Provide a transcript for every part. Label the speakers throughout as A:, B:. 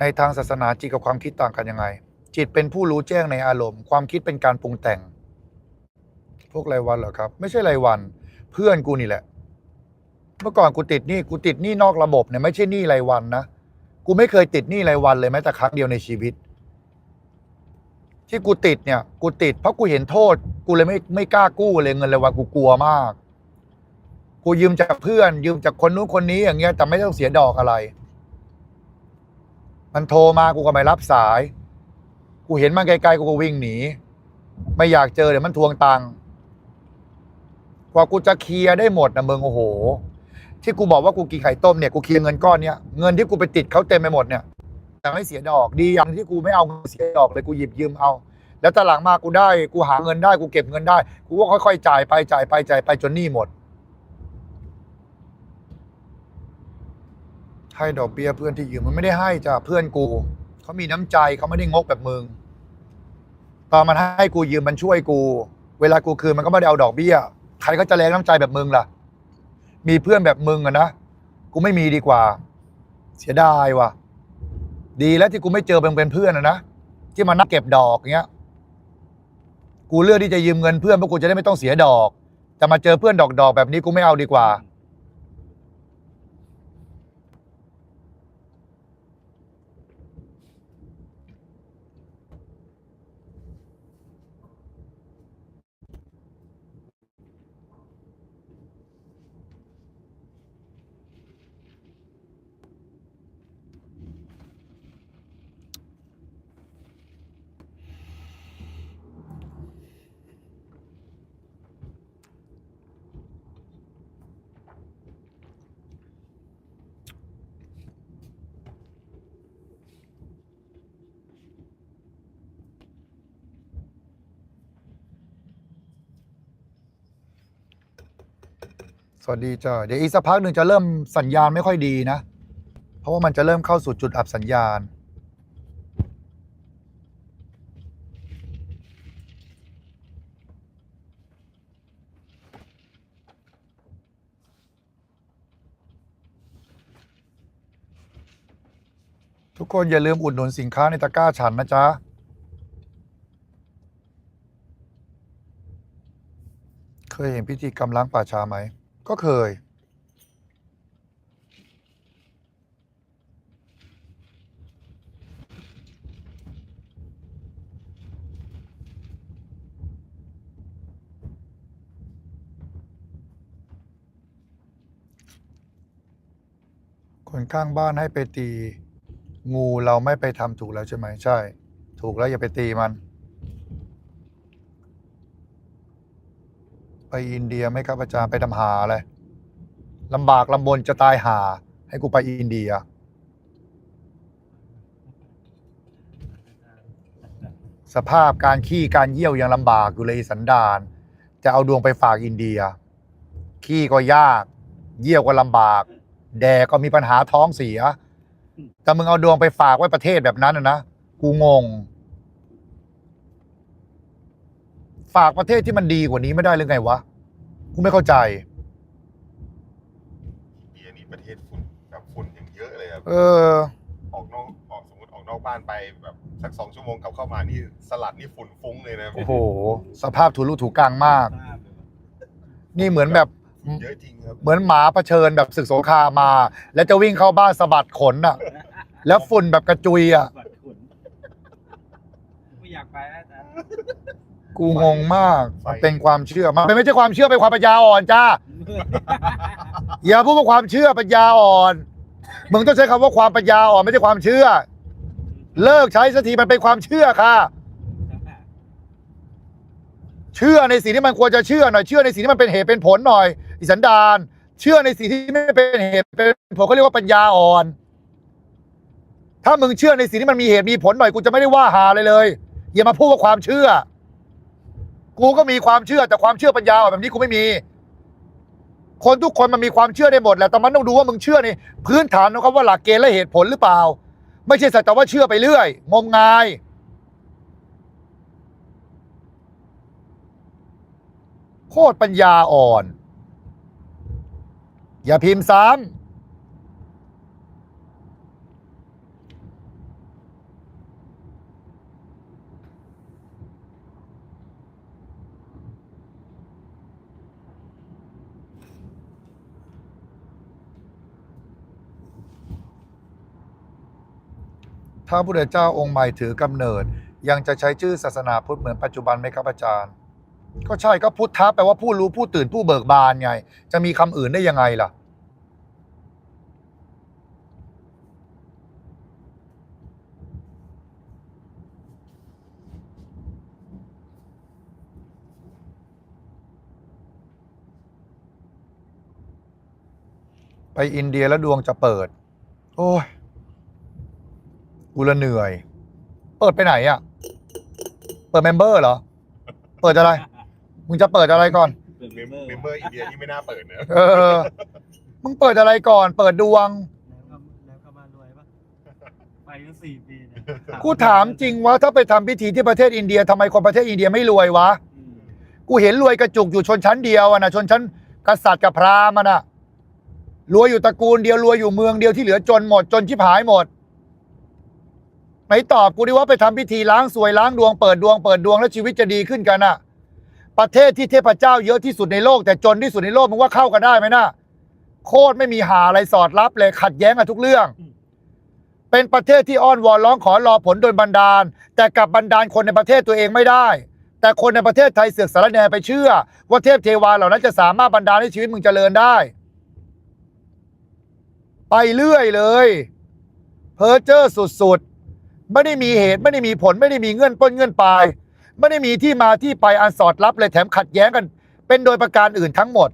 A: ในทางศาสนาจิตกับความคิดต่างกันยังไง จิตเป็นผู้รู้แจ้งในอารมณ์ ความคิดเป็นการปรุงแต่ง พวกรายวันเหรอครับ ไม่ใช่รายวัน เพื่อนกูนี่แหละ เมื่อก่อนกูติดหนี้กูติดหนี้นอกระบบเนี่ยไม่ใช่หนี้รายวันนะกูไม่เคยติดหนี้รายวันเลยแม้แต่ครั้งเดียวในชีวิต ที่กูติดเนี่ยกูติดเพราะกูเห็นโทษ กูเลยไม่ไม่กล้ากู้เลยเงินรายวันกูกลัวมาก กูยืมจากเพื่อน ยืมจากคนนู้นคนนี้อย่างเงี้ยแต่ไม่ต้องเสียดอกอะไร มันโทรมากูก็ไม่รับสาย กูเห็นมันไกลๆกูก็วิ่งหนี ไม่อยากเจอเดี๋ยวมันทวงตังค์กว่ากูจะเคลียร์ได้หมดนะเมึงโอ้โห ที่กูบอกว่ากูกินไข่ต้มเนี่ยกูเคลียร์เงินก้อนเนี้ยเงินที่กูไปติดเขาเต็มไปหมดเนี่ยแต่ไม่เสียดอกดีอย่างที่กูไม่เอาเงินเสียดอกเลยกูหยิบยืมเอา แล้วตอนหลังมากูได้ กูหาเงินได้กูเก็บเงินได้ กูก็ค่อยๆจ่ายไปจ่ายไปจ่ายไปจนหนี้หมด ให้ดอกเบี้ยเพื่อนที่ยืมมันไม่ได้ให้จ้ะเพื่อนกูเขามีน้ำใจเขาไม่ได้งกแบบมึงตอนมันให้กูยืมมันช่วยกู เวลากูคืนมันก็ไม่ได้เอาดอกเบี้ย ใครก็จะแรงน้ำใจแบบมึงล่ะ มีเพื่อนแบบมึงอะนะกูไม่มีดีกว่า เสียดายว่ะ ดีแล้วที่กูไม่เจอเป็นเป็นเพื่อนอะนะที่มานักเก็บดอกเงี้ย กูเลือกที่จะยืมเงินเพื่อนเพราะกูจะได้ไม่ต้องเสียดอก แต่มาเจอเพื่อนดอกดอกๆแบบนี้กูไม่เอาดีกว่า ส วัสดีจ้าเดี๋ยวอีกสักพักหนึ่งจะเริ่มสัญญาณไม่ค่อยดีนะ เพราะว่ามันจะเริ่มเข้าสู่จุดอับสัญญาณ ทุกคนอย่าลืมอุดหนุนสินค้าในตะกร้าฉันนะจ๊ะเคยเห็นพิธีกรรมล้างป่าช้าไหม ก็เคย คนข้างบ้านให้ไปตี งูเราไม่ไปทำถูกแล้วใช่ไหม ใช่ ถูกแล้วอย่าไปตีมัน ไปอินเดียไหมครับอาจารย์ไปทำหาอะไรลำบากลำบนจะตายหา ให้กูไปอินเดีย สภาพการขี้การเยี่ยวยังลำบากอยู่เลยสันดานจะเอาดวงไปฝากอินเดีย ขี้ก็ยาก เยี่ยวก็ลำบาก แดกก็มีปัญหาท้องเสีย แต่มึงเอาดวงไปฝากไว้ประเทศแบบนั้นนะนะกูงง ฝากประเทศที่มันดีกว่านี้ไม่ได้หรือไงวะกูไม่เข้าใจ
B: เบียร์นี่ประเทศฝุ่นแบบฝุ่นอย่างเยอะเลยครับ
A: เออ
B: ออกนอกออกสมมติออกนอกบ้านไปแบบสักสองชั่วโมงกลับเข้ามานี่สลัดนี่ฝุ่นฟุ้งเลยนะ
A: โอ้โห สภาพถูรูถูกกลางมาก นี่เหมือนแบบ
B: ฝุ่นเยอะจริงครับ
A: เหมือนหมาเผชิญแบบศึกสงครามมา แล้วจะวิ่งเข้าบ้านสะบัดขนอะ แล้วฝุ่นแบบกระจุยอะ
C: บัดขุนไม่อยากไปแล้วแต่
A: กูงงมากมันเป็นความเชื่อมันไม่ใช่ความเชื่อเป็นความปัญญาอ่อนจ้า อย่าพูดว่าความเชื่อปัญญาอ่อน มึงต้องใช้คำว่าความปัญญาอ่อนไม่ใช่ความเชื่อ เลิกใช้สักทีมันเป็นความเชื่อค่ะ เชื่อในสิ่งที่มันควรจะเชื่อหน่อย เชื่อในสิ่งที่มันเป็นเหตุเป็นผลหน่อยอิสันดาน เชื่อในสิ่งที่ไม่เป็นเหตุเป็นผลเขาเรียกว่าปัญญาอ่อน ถ้ามึงเชื่อในสิ่งที่มันมีเหตุมีผลหน่อยกูจะไม่ได้ว่าหาเลยเลย อย่ามาพูดว่าความเชื่อ กูก็มีความเชื่อแต่ความเชื่อปัญญาอ่อนแบบนี้กูไม่มี คนทุกคนมันมีความเชื่อได้หมดแหละแต่มันต้องดูว่ามึงเชื่อในพื้นฐานของคำว่าหลักเกณฑ์และเหตุผลหรือเปล่า ไม่ใช่สักแต่ว่าเชื่อไปเรื่อย งมงาย โคตรปัญญาอ่อน อย่าพิมพ์ซ้ำ ถ้าพระพุทธเจ้าองค์ใหม่ถือกำเนิด ยังจะใช้ชื่อศาสนาพุทธเหมือนปัจจุบันไหมครับอาจารย์ ก็ใช่ก็พุทธะแปลว่าผู้รู้ผู้ตื่นผู้เบิกบานไง จะมีคำอื่นได้ยังไงล่ะ ไปอินเดียแล้วดวงจะเปิด โอ้ย ละเหนื่อย เปิดไปไหนอะ่ะ เปิดเมมเบอร์เหรอ เปิดอะไร มึงจะเปิดอะไรก่อน
C: เปิด
B: เม
C: เม
B: ม
C: มเบอร์
B: เบอร์อินเดียนี่ไม่น่าเปิดนะ
A: เออ มึงเปิดอะไรก่อน เปิดดวง
C: แล้วก็แล้วก็มารวยปะไปตั้งสี่ปีเนี่ย
A: กูถามจริงว่าถ้าไปทำพิธีที่ประเทศอินเดียทำไมคนประเทศอินเดียไม่รวยวะ
C: อืม
A: กูเห็นรวยกระจุกอยู่ชนชั้นเดียวอะนะชนชั้นกษัตริย์กับพราหมณ์อะนะรวยอยู่ตระกูลเดียวรวยอยู่เมืองเดียวที่เหลือจนหมดจนชิบหายหมด ไหนตอบกูดิว่าไปทำพิธีล้างสวยล้างดวงเปิดดวงเปิดดวงแล้วชีวิตจะดีขึ้นกันอะประเทศที่เทพเจ้าเยอะที่สุดในโลกแต่จนที่สุดในโลกมึงว่าเข้ากันได้ไหมนะโคตรไม่มีหาอะไรสอดรับเลยขัดแย้งกันทุกเรื่อง เป็นประเทศที่อ้อนวอนร้องขอรอผลโดยบันดาล แต่กลับบันดาลคนในประเทศตัวเองไม่ได้ แต่คนในประเทศไทยเสือกสารแนไปเชื่อ ว่าเทพเทวาเหล่านั้นจะสามารถบันดาลให้ชีวิตมึงเจริญได้ ไปเรื่อยเลย เพอเจอร์สุดๆ ไม่ได้มีเหตุไม่ได้มีผลไม่ได้มีเงื่อนต้นเงื่อนปลาย ไม่ได้มีที่มาที่ไปอันสอดรับเลยแถมขัดแย้งกัน เป็นโดยประการอื่นทั้งหมด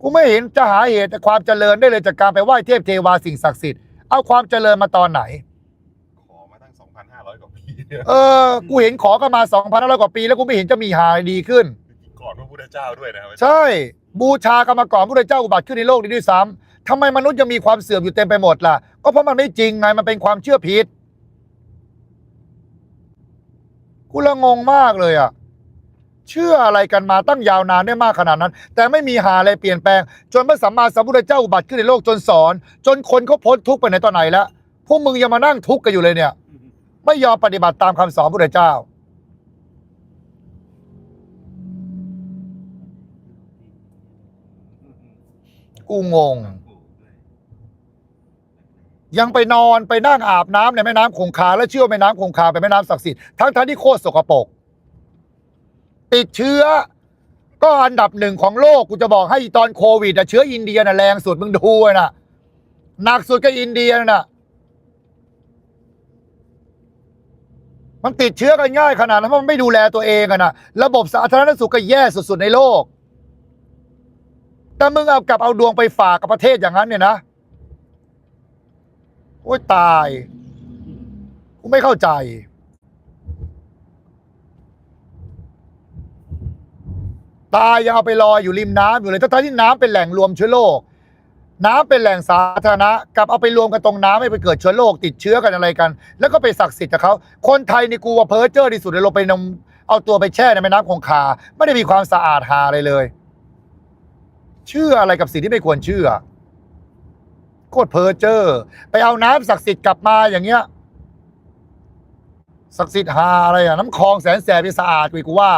A: กูไม่เห็นจะหาเหตุแต่ความเจริญได้เลยจากการไปไหว้เทพเทวาสิ่งศักดิ์สิทธิ์เอาความเจริญมาตอนไหน
B: ขอมาตั้ง 2,500 กว่าปีเนี่ย
A: เออ กูเห็นขอกันมา2 5 0 0กว่าปี แล้วกูไม่เห็นจะมีหาดีขึ้น
B: ก่อนพระพุทธเจ้าด้วยนะครับ
A: ใช่ บูชากันมาก่อนพระพุทธเจ้าอุบัติขึ้นในโลกนี้ด้วยซ้ำ ทำไมมนุษย์ยังมีความเสื่อมอยู่เต็มไปหมดล่ะ ก็เพราะมันไม่จริงไงมันเป็นความเชื่อผิดกูละงงมากเลยอะเชื่ออะไรกันมาตั้งยาวนานได้มากขนาดนั้น แต่ไม่มีหาอะไรเปลี่ยนแปลง จนพระสัมมาสัมพุทธเจ้าอุบัติขึ้นในโลกจนสอน จนคนเขาพ้นทุกข์ไปในตอนไหนแล้วพวกมึงยังมานั่งทุกข์กันอยู่เลยเนี่ย ไม่ยอมปฏิบัติตามคำสอนพระพุทธเจ้า กูงง ยังไปนอนไปนั่งอาบน้ำในแม่น้ำคงคา และเชื่อแม่น้ำคงคาเป็นแม่น้ำศักดิ์สิทธิ์ทั้งทั้งที่โคตรสกปรกติดเชื้อ ก็อันดับหนึ่งของโลกกูจะบอกให้ตอนโควิดอะเชื้ออินเดียน่ะแรงสุดมึงดูนะหนักสุดก็อินเดียน่ะมันติดเชื้อกันง่ายขนาดนั้นเพราะมันไม่ดูแลตัวเองอะนะระบบสาธารณสุขก็แย่สุดๆในโลกแต่มึงเอากลับเอาดวงไปฝากกับประเทศอย่างนั้นเนี่ยนะ โอ้ยตายกูไม่เข้าใจ ตายยังเอาไปลอยอยู่ริมน้ำอยู่เลยทั้งๆที่น้ำเป็นแหล่งรวมเชื้อโรคน้ำเป็นแหล่งสาธารณะกลับเอาไปรวมกันตรงน้ำให้ไปเกิดเชื้อโรคติดเชื้อกันอะไรกัน แล้วก็ไปศักดิ์สิทธิ์กับเขาคนไทยในกูว่าเพ้อเจ้อที่สุดเลยลงไปนมเอาตัวไปแช่ในแม่น้ำคงคา ไม่ได้มีความสะอาดหาอะไรเลย เชื่ออะไรกับสิ่งที่ไม่ควรเชื่อ โคตรเพอเจอร์ ไปเอาน้ำศักดิ์สิทธิ์กลับมาอย่างเงี้ย ศักดิ์สิทธิ์หาอะไรอะน้ำคลองแสนแสบไปสะอาดกูว่า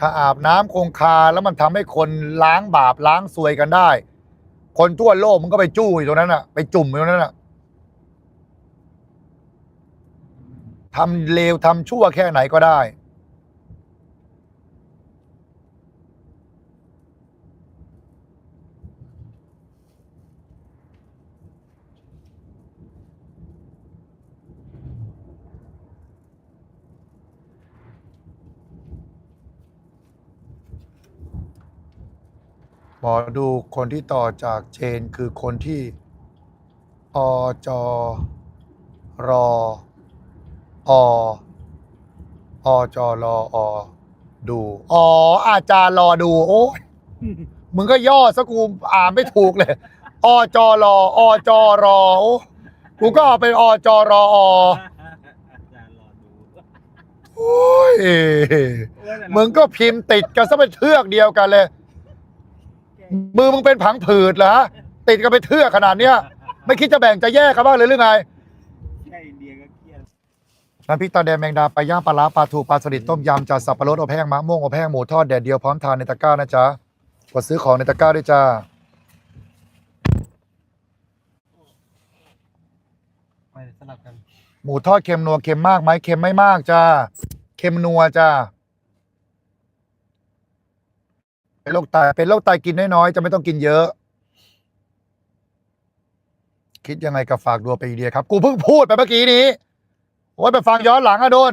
A: ถ้าอาบน้ำคงคาแล้วมันทำให้คนล้างบาปล้างซวยกันได้ คนทั่วโลกมันก็ไปจู้อยู่ตรงนั้นอะไปจุ่มอยู่ตรงนั้นอะทำเลวทำชั่วแค่ไหนก็ได้ หมอดูคนที่ต่อจากเชนคือคนที่อจรอออจอรออดูอ๋ออาจารย์รอดู โอ้ยมึงก็ย่อซะกูอ่านไม่ถูกเลยอจอรออจอรอโอ้กูก็เอาเป็นอจอรออ
C: อาจารย์รอดู
A: โอ้ยมึงก็พิมพ์ติดกันซะเป็นเทือกเดียวกันเลย มือมึงเป็นผังผืดเหรอติดกันเป็นเทือกขนาดเนี้ย ไม่คิดจะแบ่งจะแยกกันบ้างเลยหรือไง
C: แค่อินเดียก็เครียด
A: น้ำพริกตาแดงแมงดาปลาย่างปลาร้าปลาทูปลาสลิดต้มยำจัดสับปะรดอบแห้งมะม่วงอบแห้งหมูทอดแดดเดียวพร้อมทานในตะกร้านะจ๊ะกดซื้อของในตะกร้าด้วยจ้า
C: ไปสลับกัน
A: หมูทอดเค็มนัวเค็มมากไหมเค็มไม่มากจ้าเค็มนัวจ้า เป็นโรคไตเป็นโรคไตกินน้อยๆจะไม่ต้องกินเยอะ คิดยังไงกับฝากดัวไปอีเดียครับ กูเพิ่งพูดไปเมื่อกี้นี้โอ้ยไปฟังย้อนหลังอะโดน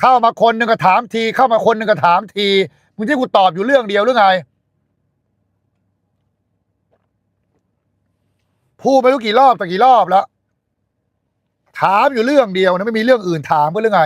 A: เข้ามาคนหนึ่งก็ถามที เข้ามาคนหนึ่งก็ถามทีมึงที่กูตอบอยู่เรื่องเดียวหรือไงพูดไปรู้กี่รอบต่กี่รอบแล้วถามอยู่เรื่องเดียวนะไม่มีเรื่องอื่นถามก็เรื่องไง